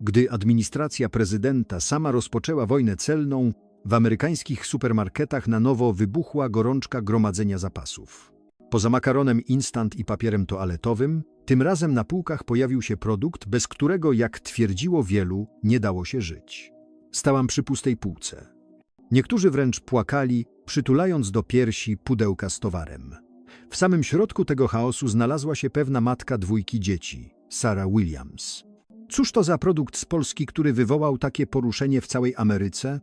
gdy administracja prezydenta sama rozpoczęła wojnę celną, w amerykańskich supermarketach na nowo wybuchła gorączka gromadzenia zapasów. Poza makaronem instant i papierem toaletowym, tym razem na półkach pojawił się produkt, bez którego, jak twierdziło wielu, nie dało się żyć. Stałam przy pustej półce. Niektórzy wręcz płakali, przytulając do piersi pudełka z towarem. W samym środku tego chaosu znalazła się pewna matka dwójki dzieci, Sarah Williams. Cóż to za produkt z Polski, który wywołał takie poruszenie w całej Ameryce?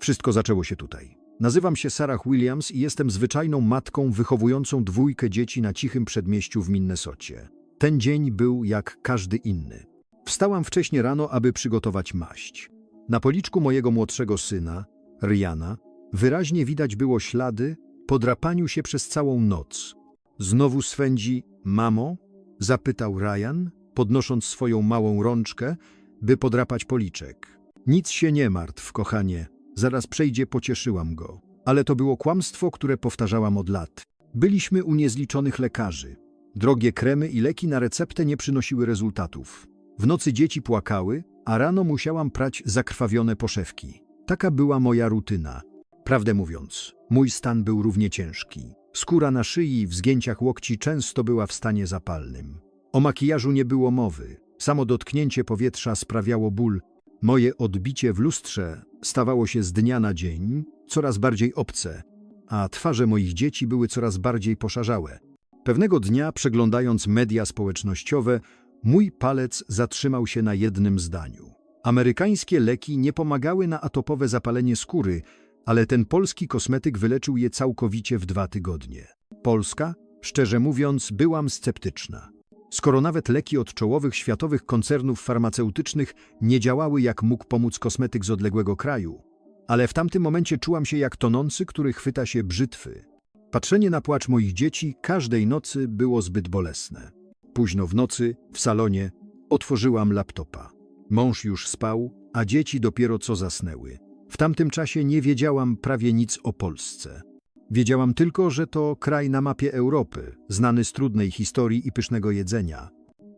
Wszystko zaczęło się tutaj. Nazywam się Sarah Williams i jestem zwyczajną matką wychowującą dwójkę dzieci na cichym przedmieściu w Minnesocie. Ten dzień był jak każdy inny. Wstałam wcześnie rano, aby przygotować maść. Na policzku mojego młodszego syna, Riana, wyraźnie widać było ślady po drapaniu się przez całą noc. Znowu swędzi mamo? Zapytał Ryan, podnosząc swoją małą rączkę, by podrapać policzek. Nic się nie martw, kochanie. Zaraz przejdzie, pocieszyłam go. Ale to było kłamstwo, które powtarzałam od lat. Byliśmy u niezliczonych lekarzy. Drogie kremy i leki na receptę nie przynosiły rezultatów. W nocy dzieci płakały, a rano musiałam prać zakrwawione poszewki. Taka była moja rutyna. Prawdę mówiąc, mój stan był równie ciężki. Skóra na szyi i w zgięciach łokci często była w stanie zapalnym. O makijażu nie było mowy. Samo dotknięcie powietrza sprawiało ból. Moje odbicie w lustrze stawało się z dnia na dzień coraz bardziej obce, a twarze moich dzieci były coraz bardziej poszarzałe. Pewnego dnia, przeglądając media społecznościowe, mój palec zatrzymał się na jednym zdaniu. Amerykańskie leki nie pomagały na atopowe zapalenie skóry, ale ten polski kosmetyk wyleczył je całkowicie w dwa tygodnie. Polska? Szczerze mówiąc, byłam sceptyczna. Skoro nawet leki od czołowych światowych koncernów farmaceutycznych nie działały jak mógł pomóc kosmetyk z odległego kraju, ale w tamtym momencie czułam się jak tonący, który chwyta się brzytwy. Patrzenie na płacz moich dzieci każdej nocy było zbyt bolesne. Późno w nocy, w salonie, otworzyłam laptopa. Mąż już spał, a dzieci dopiero co zasnęły. W tamtym czasie nie wiedziałam prawie nic o Polsce. Wiedziałam tylko, że to kraj na mapie Europy, znany z trudnej historii i pysznego jedzenia.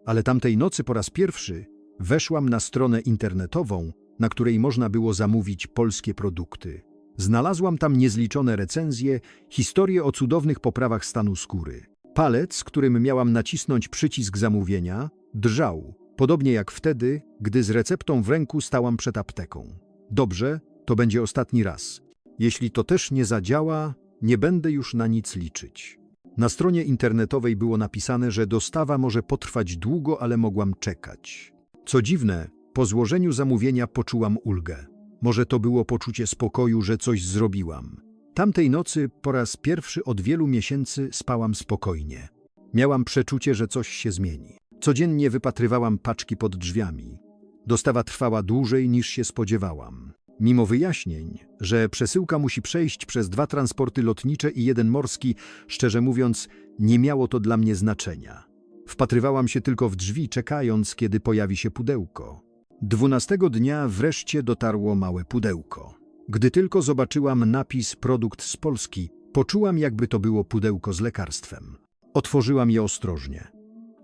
Ale tamtej nocy po raz pierwszy weszłam na stronę internetową, na której można było zamówić polskie produkty. Znalazłam tam niezliczone recenzje, historie o cudownych poprawach stanu skóry. Palec, którym miałam nacisnąć przycisk zamówienia, drżał, podobnie jak wtedy, gdy z receptą w ręku stałam przed apteką. Dobrze, to będzie ostatni raz. Jeśli to też nie zadziała, nie będę już na nic liczyć. Na stronie internetowej było napisane, że dostawa może potrwać długo, ale mogłam czekać. Co dziwne, po złożeniu zamówienia poczułam ulgę. Może to było poczucie spokoju, że coś zrobiłam. Tamtej nocy po raz pierwszy od wielu miesięcy spałam spokojnie. Miałam przeczucie, że coś się zmieni. Codziennie wypatrywałam paczki pod drzwiami. Dostawa trwała dłużej niż się spodziewałam. Mimo wyjaśnień, że przesyłka musi przejść przez dwa transporty lotnicze i jeden morski, szczerze mówiąc, nie miało to dla mnie znaczenia. Wpatrywałam się tylko w drzwi, czekając, kiedy pojawi się pudełko. Dwunastego dnia wreszcie dotarło małe pudełko. Gdy tylko zobaczyłam napis produkt z Polski, poczułam, jakby to było pudełko z lekarstwem. Otworzyłam je ostrożnie.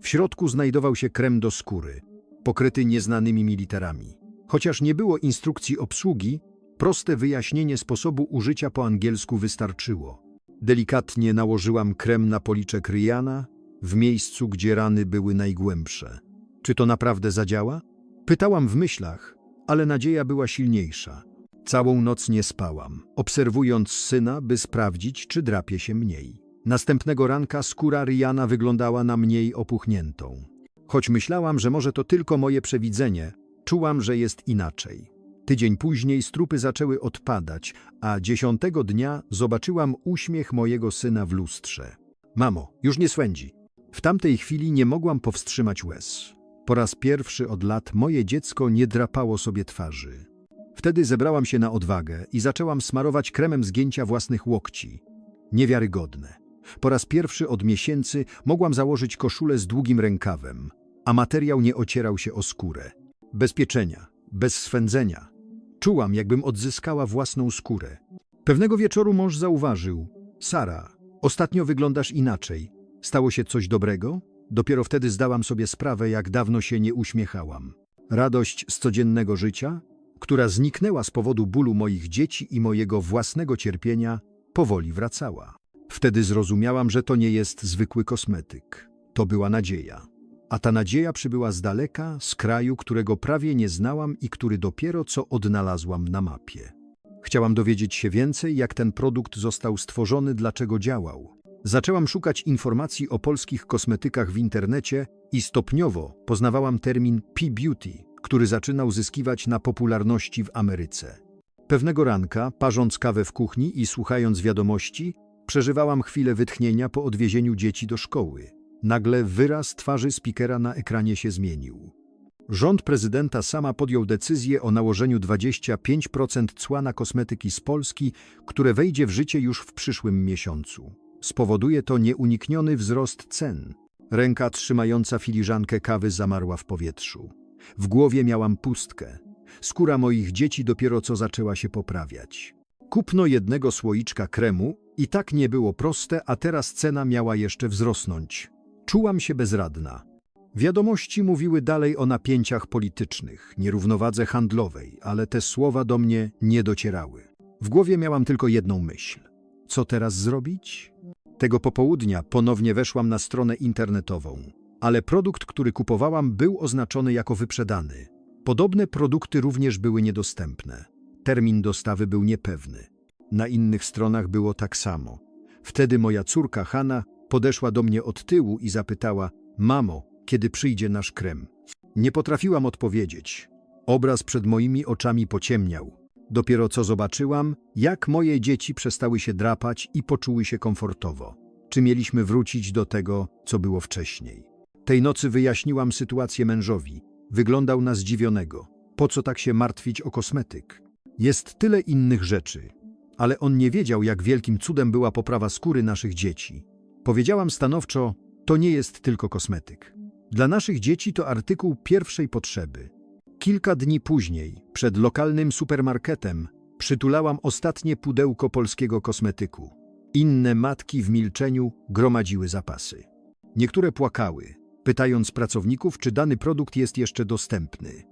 W środku znajdował się krem do skóry, pokryty nieznanymi mi literami. Chociaż nie było instrukcji obsługi, proste wyjaśnienie sposobu użycia po angielsku wystarczyło. Delikatnie nałożyłam krem na policzek Riana, w miejscu, gdzie rany były najgłębsze. Czy to naprawdę zadziała? Pytałam w myślach, ale nadzieja była silniejsza. Całą noc nie spałam, obserwując syna, by sprawdzić, czy drapie się mniej. Następnego ranka skóra Riana wyglądała na mniej opuchniętą. Choć myślałam, że może to tylko moje przewidzenie, czułam, że jest inaczej. Tydzień później strupy zaczęły odpadać, a dziesiątego dnia zobaczyłam uśmiech mojego syna w lustrze. Mamo, już nie swędzi. W tamtej chwili nie mogłam powstrzymać łez. Po raz pierwszy od lat moje dziecko nie drapało sobie twarzy. Wtedy zebrałam się na odwagę i zaczęłam smarować kremem zgięcia własnych łokci. Niewiarygodne. Po raz pierwszy od miesięcy mogłam założyć koszulę z długim rękawem, a materiał nie ocierał się o skórę. Bez pieczenia, bez swędzenia. Czułam, jakbym odzyskała własną skórę. Pewnego wieczoru mąż zauważył: Sara, ostatnio wyglądasz inaczej. Stało się coś dobrego? Dopiero wtedy zdałam sobie sprawę, jak dawno się nie uśmiechałam. Radość z codziennego życia, która zniknęła z powodu bólu moich dzieci i mojego własnego cierpienia, powoli wracała. Wtedy zrozumiałam, że to nie jest zwykły kosmetyk. To była nadzieja. A ta nadzieja przybyła z daleka, z kraju, którego prawie nie znałam i który dopiero co odnalazłam na mapie. Chciałam dowiedzieć się więcej, jak ten produkt został stworzony, dlaczego działał. Zaczęłam szukać informacji o polskich kosmetykach w internecie i stopniowo poznawałam termin P-Beauty, który zaczynał zyskiwać na popularności w Ameryce. Pewnego ranka, parząc kawę w kuchni i słuchając wiadomości, przeżywałam chwilę wytchnienia po odwiezieniu dzieci do szkoły. Nagle wyraz twarzy spikera na ekranie się zmienił. Rząd prezydenta sama podjął decyzję o nałożeniu 25% cła na kosmetyki z Polski, które wejdzie w życie już w przyszłym miesiącu. Spowoduje to nieunikniony wzrost cen. Ręka trzymająca filiżankę kawy zamarła w powietrzu. W głowie miałam pustkę. Skóra moich dzieci dopiero co zaczęła się poprawiać. Kupno jednego słoiczka kremu i tak nie było proste, a teraz cena miała jeszcze wzrosnąć. Czułam się bezradna. Wiadomości mówiły dalej o napięciach politycznych, nierównowadze handlowej, ale te słowa do mnie nie docierały. W głowie miałam tylko jedną myśl. Co teraz zrobić? Tego popołudnia ponownie weszłam na stronę internetową, ale produkt, który kupowałam, był oznaczony jako wyprzedany. Podobne produkty również były niedostępne. Termin dostawy był niepewny. Na innych stronach było tak samo. Wtedy moja córka Hanna podeszła do mnie od tyłu i zapytała: Mamo, kiedy przyjdzie nasz krem? Nie potrafiłam odpowiedzieć. Obraz przed moimi oczami pociemniał. Dopiero co zobaczyłam, jak moje dzieci przestały się drapać i poczuły się komfortowo. Czy mieliśmy wrócić do tego, co było wcześniej? Tej nocy wyjaśniłam sytuację mężowi. Wyglądał na zdziwionego. Po co tak się martwić o kosmetyk? Jest tyle innych rzeczy. Ale on nie wiedział, jak wielkim cudem była poprawa skóry naszych dzieci. Powiedziałam stanowczo, to nie jest tylko kosmetyk. Dla naszych dzieci to artykuł pierwszej potrzeby. Kilka dni później, przed lokalnym supermarketem, przytulałam ostatnie pudełko polskiego kosmetyku. Inne matki w milczeniu gromadziły zapasy. Niektóre płakały, pytając pracowników, czy dany produkt jest jeszcze dostępny.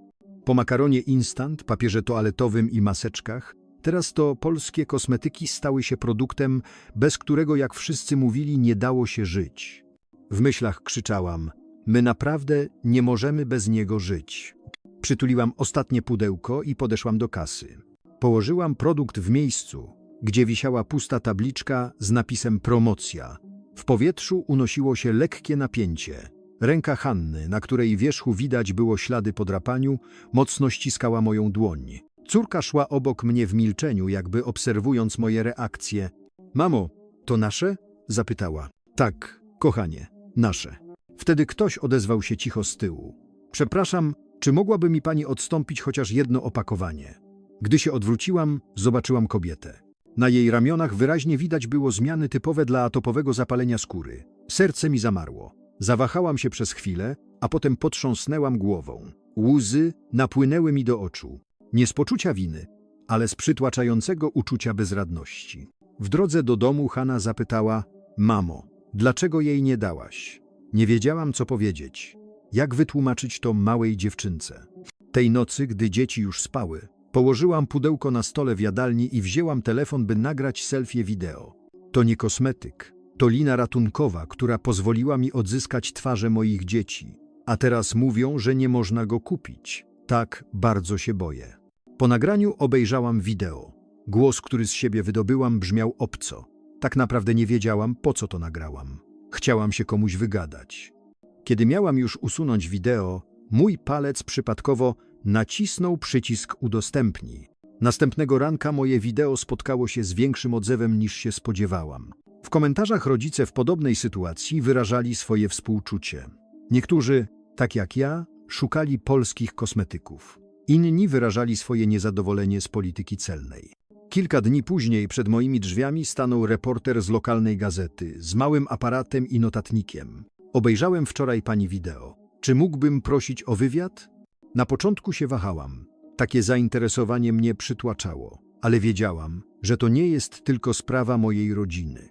Po makaronie instant, papierze toaletowym i maseczkach, teraz to polskie kosmetyki stały się produktem, bez którego, jak wszyscy mówili, nie dało się żyć. W myślach krzyczałam: My naprawdę nie możemy bez niego żyć. Przytuliłam ostatnie pudełko i podeszłam do kasy. Położyłam produkt w miejscu, gdzie wisiała pusta tabliczka z napisem promocja. W powietrzu unosiło się lekkie napięcie. Ręka Hanny, na której wierzchu widać było ślady po drapaniu, mocno ściskała moją dłoń. Córka szła obok mnie w milczeniu, jakby obserwując moje reakcje. Mamo, to nasze? zapytała. Tak, kochanie, nasze. Wtedy ktoś odezwał się cicho z tyłu. Przepraszam, czy mogłaby mi pani odstąpić chociaż jedno opakowanie? Gdy się odwróciłam, zobaczyłam kobietę. Na jej ramionach wyraźnie widać było zmiany typowe dla atopowego zapalenia skóry. Serce mi zamarło. Zawahałam się przez chwilę, a potem potrząsnęłam głową. Łzy napłynęły mi do oczu. Nie z poczucia winy, ale z przytłaczającego uczucia bezradności. W drodze do domu Hanna zapytała: Mamo, dlaczego jej nie dałaś? Nie wiedziałam, co powiedzieć. Jak wytłumaczyć to małej dziewczynce? Tej nocy, gdy dzieci już spały, położyłam pudełko na stole w jadalni i wzięłam telefon, by nagrać selfie wideo. To nie kosmetyk, to lina ratunkowa, która pozwoliła mi odzyskać twarze moich dzieci. A teraz mówią, że nie można go kupić. Tak, bardzo się boję. Po nagraniu obejrzałam wideo. Głos, który z siebie wydobyłam, brzmiał obco. Tak naprawdę nie wiedziałam, po co to nagrałam. Chciałam się komuś wygadać. Kiedy miałam już usunąć wideo, mój palec przypadkowo nacisnął przycisk udostępnij. Następnego ranka moje wideo spotkało się z większym odzewem niż się spodziewałam. W komentarzach rodzice w podobnej sytuacji wyrażali swoje współczucie. Niektórzy, tak jak ja, szukali polskich kosmetyków. Inni wyrażali swoje niezadowolenie z polityki celnej. Kilka dni później przed moimi drzwiami stanął reporter z lokalnej gazety z małym aparatem i notatnikiem. Obejrzałem wczoraj pani wideo. Czy mógłbym prosić o wywiad? Na początku się wahałam. Takie zainteresowanie mnie przytłaczało, ale wiedziałam, że to nie jest tylko sprawa mojej rodziny.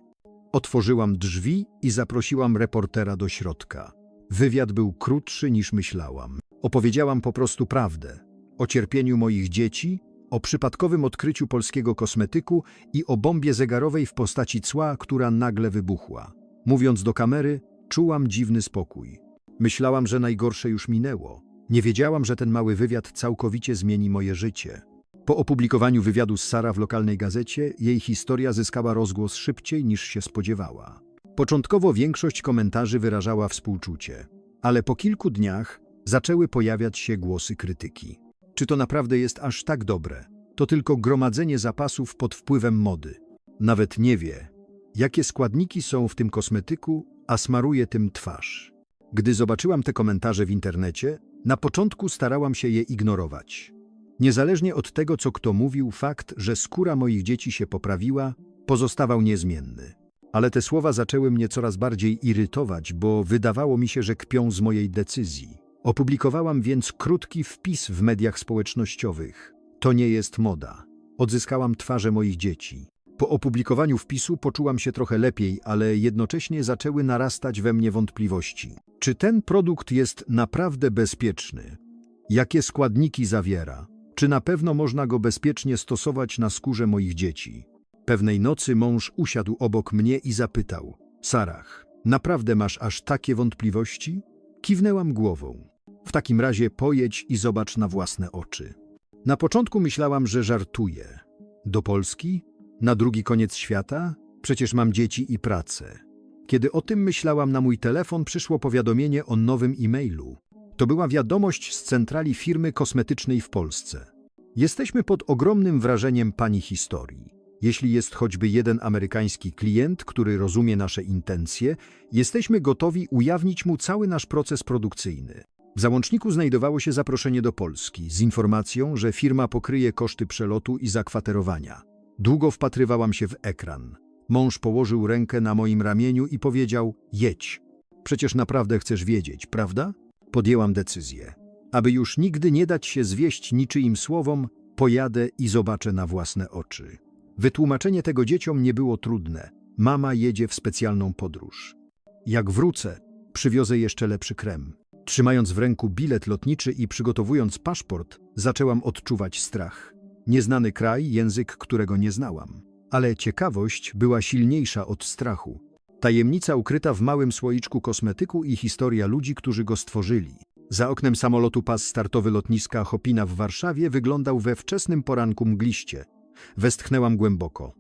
Otworzyłam drzwi i zaprosiłam reportera do środka. Wywiad był krótszy niż myślałam. Opowiedziałam po prostu prawdę. O cierpieniu moich dzieci, o przypadkowym odkryciu polskiego kosmetyku i o bombie zegarowej w postaci cła, która nagle wybuchła. Mówiąc do kamery, czułam dziwny spokój. Myślałam, że najgorsze już minęło. Nie wiedziałam, że ten mały wywiad całkowicie zmieni moje życie. Po opublikowaniu wywiadu z Sara w lokalnej gazecie, jej historia zyskała rozgłos szybciej niż się spodziewała. Początkowo większość komentarzy wyrażała współczucie, ale po kilku dniach zaczęły pojawiać się głosy krytyki. Czy to naprawdę jest aż tak dobre? To tylko gromadzenie zapasów pod wpływem mody. Nawet nie wie, jakie składniki są w tym kosmetyku, a smaruje tym twarz. Gdy zobaczyłam te komentarze w internecie, na początku starałam się je ignorować. Niezależnie od tego, co kto mówił, fakt, że skóra moich dzieci się poprawiła, pozostawał niezmienny. Ale te słowa zaczęły mnie coraz bardziej irytować, bo wydawało mi się, że kpią z mojej decyzji. Opublikowałam więc krótki wpis w mediach społecznościowych. To nie jest moda. Odzyskałam twarze moich dzieci. Po opublikowaniu wpisu poczułam się trochę lepiej, ale jednocześnie zaczęły narastać we mnie wątpliwości. Czy ten produkt jest naprawdę bezpieczny? Jakie składniki zawiera? Czy na pewno można go bezpiecznie stosować na skórze moich dzieci? Pewnej nocy mąż usiadł obok mnie i zapytał: Sarach, naprawdę masz aż takie wątpliwości? Kiwnęłam głową. W takim razie pojedź i zobacz na własne oczy. Na początku myślałam, że żartuję. Do Polski? Na drugi koniec świata? Przecież mam dzieci i pracę. Kiedy o tym myślałam, na mój telefon przyszło powiadomienie o nowym e-mailu. To była wiadomość z centrali firmy kosmetycznej w Polsce. Jesteśmy pod ogromnym wrażeniem pani historii. Jeśli jest choćby jeden amerykański klient, który rozumie nasze intencje, jesteśmy gotowi ujawnić mu cały nasz proces produkcyjny. W załączniku znajdowało się zaproszenie do Polski z informacją, że firma pokryje koszty przelotu i zakwaterowania. Długo wpatrywałam się w ekran. Mąż położył rękę na moim ramieniu i powiedział: Jedź. Przecież naprawdę chcesz wiedzieć, prawda? Podjęłam decyzję. Aby już nigdy nie dać się zwieść niczyim słowom, pojadę i zobaczę na własne oczy. Wytłumaczenie tego dzieciom nie było trudne. Mama jedzie w specjalną podróż. Jak wrócę, przywiozę jeszcze lepszy krem. Trzymając w ręku bilet lotniczy i przygotowując paszport, zaczęłam odczuwać strach. Nieznany kraj, język, którego nie znałam. Ale ciekawość była silniejsza od strachu. Tajemnica ukryta w małym słoiczku kosmetyku i historia ludzi, którzy go stworzyli. Za oknem samolotu pas startowy lotniska Hopina w Warszawie wyglądał we wczesnym poranku mgliście. Westchnęłam głęboko.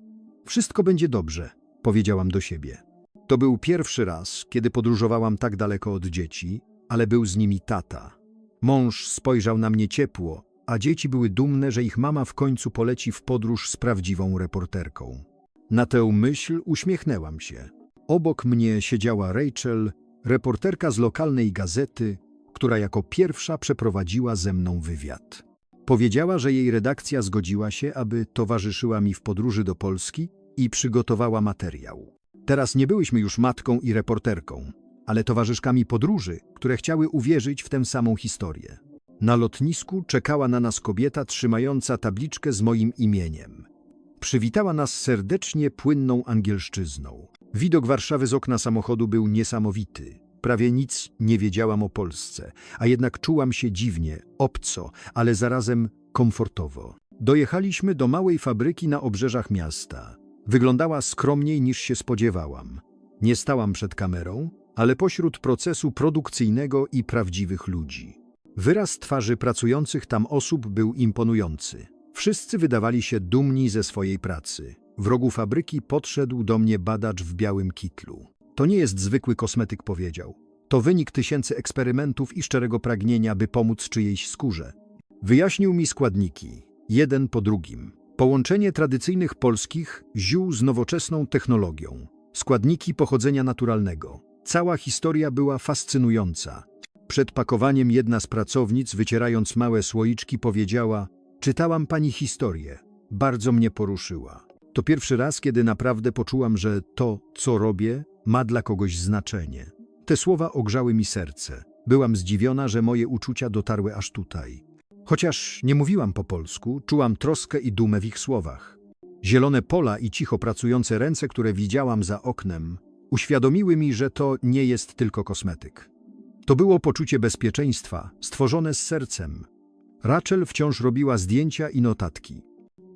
Wszystko będzie dobrze, powiedziałam do siebie. To był pierwszy raz, kiedy podróżowałam tak daleko od dzieci, ale był z nimi tata. Mąż spojrzał na mnie ciepło, a dzieci były dumne, że ich mama w końcu poleci w podróż z prawdziwą reporterką. Na tę myśl uśmiechnęłam się. Obok mnie siedziała Rachel, reporterka z lokalnej gazety, która jako pierwsza przeprowadziła ze mną wywiad. Powiedziała, że jej redakcja zgodziła się, aby towarzyszyła mi w podróży do Polski i przygotowała materiał. Teraz nie byłyśmy już matką i reporterką, ale towarzyszkami podróży, które chciały uwierzyć w tę samą historię. Na lotnisku czekała na nas kobieta trzymająca tabliczkę z moim imieniem. Przywitała nas serdecznie płynną angielszczyzną. Widok Warszawy z okna samochodu był niesamowity. Prawie nic nie wiedziałam o Polsce, a jednak czułam się dziwnie, obco, ale zarazem komfortowo. Dojechaliśmy do małej fabryki na obrzeżach miasta. Wyglądała skromniej niż się spodziewałam. Nie stałam przed kamerą, ale pośród procesu produkcyjnego i prawdziwych ludzi. Wyraz twarzy pracujących tam osób był imponujący. Wszyscy wydawali się dumni ze swojej pracy. W rogu fabryki podszedł do mnie badacz w białym kitlu. To nie jest zwykły kosmetyk, powiedział. To wynik tysięcy eksperymentów i szczerego pragnienia, by pomóc czyjejś skórze. Wyjaśnił mi składniki, jeden po drugim. Połączenie tradycyjnych polskich ziół z nowoczesną technologią. Składniki pochodzenia naturalnego. Cała historia była fascynująca. Przed pakowaniem jedna z pracownic, wycierając małe słoiczki, powiedziała: Czytałam pani historię. Bardzo mnie poruszyła. To pierwszy raz, kiedy naprawdę poczułam, że to, co robię, ma dla kogoś znaczenie. Te słowa ogrzały mi serce. Byłam zdziwiona, że moje uczucia dotarły aż tutaj. Chociaż nie mówiłam po polsku, czułam troskę i dumę w ich słowach. Zielone pola i cicho pracujące ręce, które widziałam za oknem, uświadomiły mi, że to nie jest tylko kosmetyk. To było poczucie bezpieczeństwa, stworzone z sercem. Rachel wciąż robiła zdjęcia i notatki.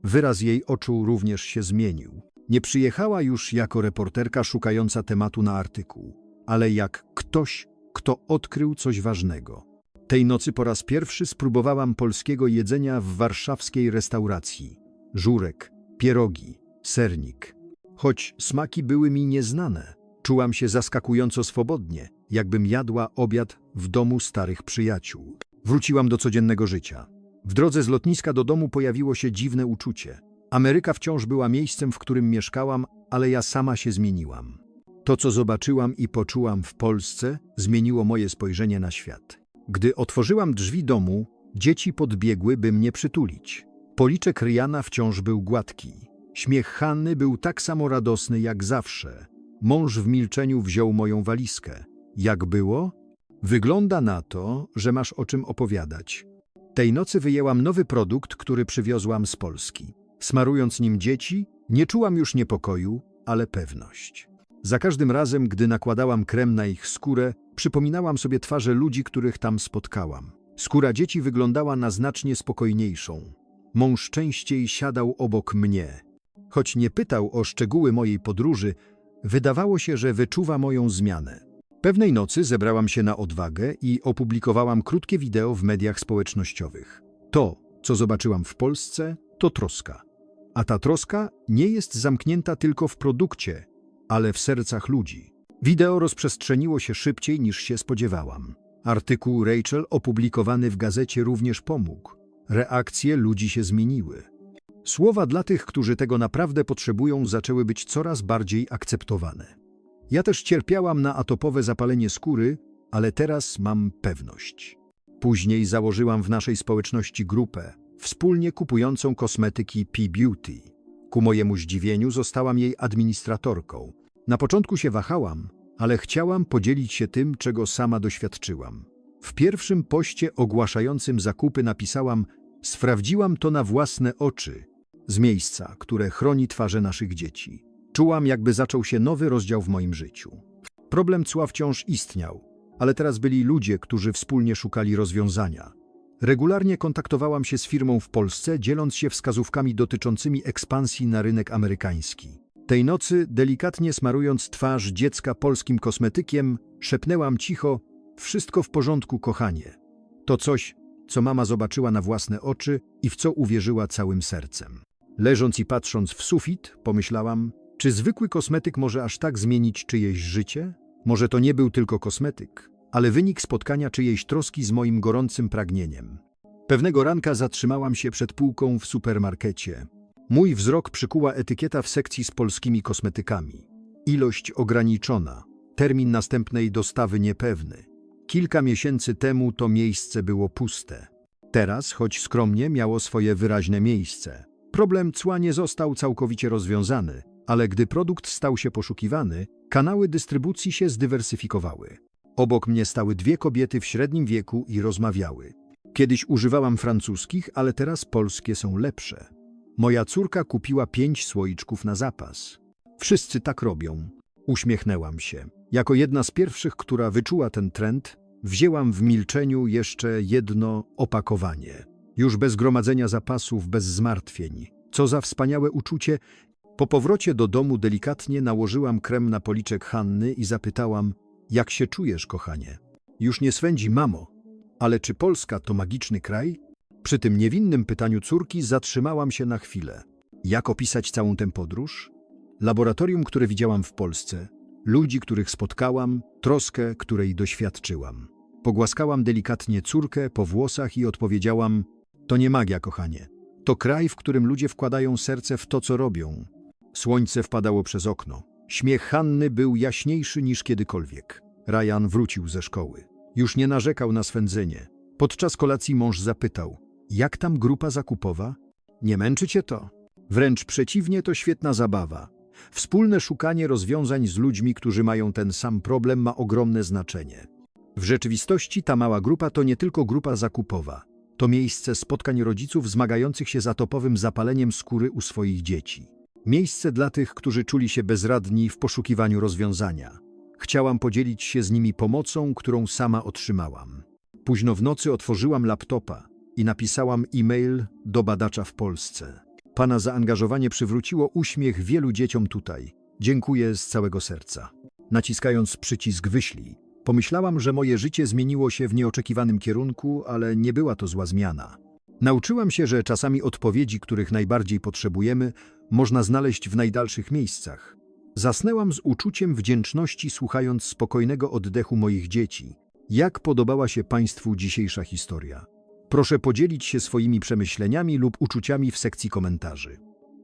Wyraz jej oczu również się zmienił. Nie przyjechała już jako reporterka szukająca tematu na artykuł, ale jak ktoś, kto odkrył coś ważnego. Tej nocy po raz pierwszy spróbowałam polskiego jedzenia w warszawskiej restauracji. Żurek, pierogi, sernik. Choć smaki były mi nieznane, czułam się zaskakująco swobodnie, jakbym jadła obiad w domu starych przyjaciół. Wróciłam do codziennego życia. W drodze z lotniska do domu pojawiło się dziwne uczucie. Ameryka wciąż była miejscem, w którym mieszkałam, ale ja sama się zmieniłam. To, co zobaczyłam i poczułam w Polsce, zmieniło moje spojrzenie na świat. Gdy otworzyłam drzwi domu, dzieci podbiegły, by mnie przytulić. Policzek Riana wciąż był gładki. Śmiech Hanny był tak samo radosny jak zawsze. Mąż w milczeniu wziął moją walizkę. Jak było? Wygląda na to, że masz o czym opowiadać. Tej nocy wyjęłam nowy produkt, który przywiozłam z Polski. Smarując nim dzieci, nie czułam już niepokoju, ale pewność. Za każdym razem, gdy nakładałam krem na ich skórę, przypominałam sobie twarze ludzi, których tam spotkałam. Skóra dzieci wyglądała na znacznie spokojniejszą. Mąż częściej siadał obok mnie. Choć nie pytał o szczegóły mojej podróży, wydawało się, że wyczuwa moją zmianę. Pewnej nocy zebrałam się na odwagę i opublikowałam krótkie wideo w mediach społecznościowych. To, co zobaczyłam w Polsce, to troska. A ta troska nie jest zamknięta tylko w produkcie, ale w sercach ludzi. Wideo rozprzestrzeniło się szybciej niż się spodziewałam. Artykuł Rachel opublikowany w gazecie również pomógł. Reakcje ludzi się zmieniły. Słowa dla tych, którzy tego naprawdę potrzebują, zaczęły być coraz bardziej akceptowane. Ja też cierpiałam na atopowe zapalenie skóry, ale teraz mam pewność. Później założyłam w naszej społeczności grupę, wspólnie kupującą kosmetyki P-Beauty. Ku mojemu zdziwieniu zostałam jej administratorką. Na początku się wahałam, ale chciałam podzielić się tym, czego sama doświadczyłam. W pierwszym poście ogłaszającym zakupy napisałam: Sprawdziłam to na własne oczy, z miejsca, które chroni twarze naszych dzieci. Czułam, jakby zaczął się nowy rozdział w moim życiu. Problem cła wciąż istniał, ale teraz byli ludzie, którzy wspólnie szukali rozwiązania. Regularnie kontaktowałam się z firmą w Polsce, dzieląc się wskazówkami dotyczącymi ekspansji na rynek amerykański. Tej nocy, delikatnie smarując twarz dziecka polskim kosmetykiem, szepnęłam cicho: Wszystko w porządku, kochanie. To coś, co mama zobaczyła na własne oczy i w co uwierzyła całym sercem. Leżąc i patrząc w sufit, pomyślałam: czy zwykły kosmetyk może aż tak zmienić czyjeś życie? Może to nie był tylko kosmetyk, ale wynik spotkania czyjejś troski z moim gorącym pragnieniem. Pewnego ranka zatrzymałam się przed półką w supermarkecie. Mój wzrok przykuła etykieta w sekcji z polskimi kosmetykami. Ilość ograniczona, termin następnej dostawy niepewny. Kilka miesięcy temu to miejsce było puste. Teraz, choć skromnie, miało swoje wyraźne miejsce. Problem cła nie został całkowicie rozwiązany, ale gdy produkt stał się poszukiwany, kanały dystrybucji się zdywersyfikowały. Obok mnie stały dwie kobiety w średnim wieku i rozmawiały. Kiedyś używałam francuskich, ale teraz polskie są lepsze. Moja córka kupiła pięć słoiczków na zapas. Wszyscy tak robią. Uśmiechnęłam się. Jako jedna z pierwszych, która wyczuła ten trend, wzięłam w milczeniu jeszcze jedno opakowanie. Już bez gromadzenia zapasów, bez zmartwień. Co za wspaniałe uczucie, po powrocie do domu delikatnie nałożyłam krem na policzek Hanny i zapytałam, jak się czujesz, kochanie? Już nie swędzi, mamo. Ale czy Polska to magiczny kraj? Przy tym niewinnym pytaniu córki zatrzymałam się na chwilę. Jak opisać całą tę podróż? Laboratorium, które widziałam w Polsce, ludzi, których spotkałam, troskę, której doświadczyłam. Pogłaskałam delikatnie córkę po włosach i odpowiedziałam: To nie magia, kochanie. To kraj, w którym ludzie wkładają serce w to, co robią, Słońce wpadało przez okno. Śmiech Hanny był jaśniejszy niż kiedykolwiek. Ryan wrócił ze szkoły. Już nie narzekał na swędzenie. Podczas kolacji mąż zapytał: Jak tam grupa zakupowa? Nie męczy cię to? Wręcz przeciwnie, to świetna zabawa. Wspólne szukanie rozwiązań z ludźmi, którzy mają ten sam problem, ma ogromne znaczenie. W rzeczywistości ta mała grupa to nie tylko grupa zakupowa. To miejsce spotkań rodziców zmagających się z atopowym zapaleniem skóry u swoich dzieci. Miejsce dla tych, którzy czuli się bezradni w poszukiwaniu rozwiązania. Chciałam podzielić się z nimi pomocą, którą sama otrzymałam. Późno w nocy otworzyłam laptopa i napisałam e-mail do badacza w Polsce. Pana zaangażowanie przywróciło uśmiech wielu dzieciom tutaj. Dziękuję z całego serca. Naciskając przycisk wyślij, pomyślałam, że moje życie zmieniło się w nieoczekiwanym kierunku, ale nie była to zła zmiana. Nauczyłam się, że czasami odpowiedzi, których najbardziej potrzebujemy, można znaleźć w najdalszych miejscach. Zasnęłam z uczuciem wdzięczności, słuchając spokojnego oddechu moich dzieci. Jak podobała się Państwu dzisiejsza historia? Proszę podzielić się swoimi przemyśleniami lub uczuciami w sekcji komentarzy.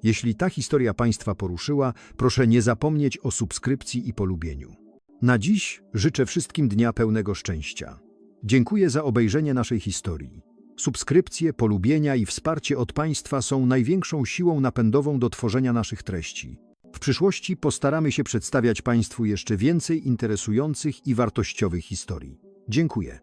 Jeśli ta historia Państwa poruszyła, proszę nie zapomnieć o subskrypcji i polubieniu. Na dziś życzę wszystkim dnia pełnego szczęścia. Dziękuję za obejrzenie naszej historii. Subskrypcje, polubienia i wsparcie od Państwa są największą siłą napędową do tworzenia naszych treści. W przyszłości postaramy się przedstawiać Państwu jeszcze więcej interesujących i wartościowych historii. Dziękuję.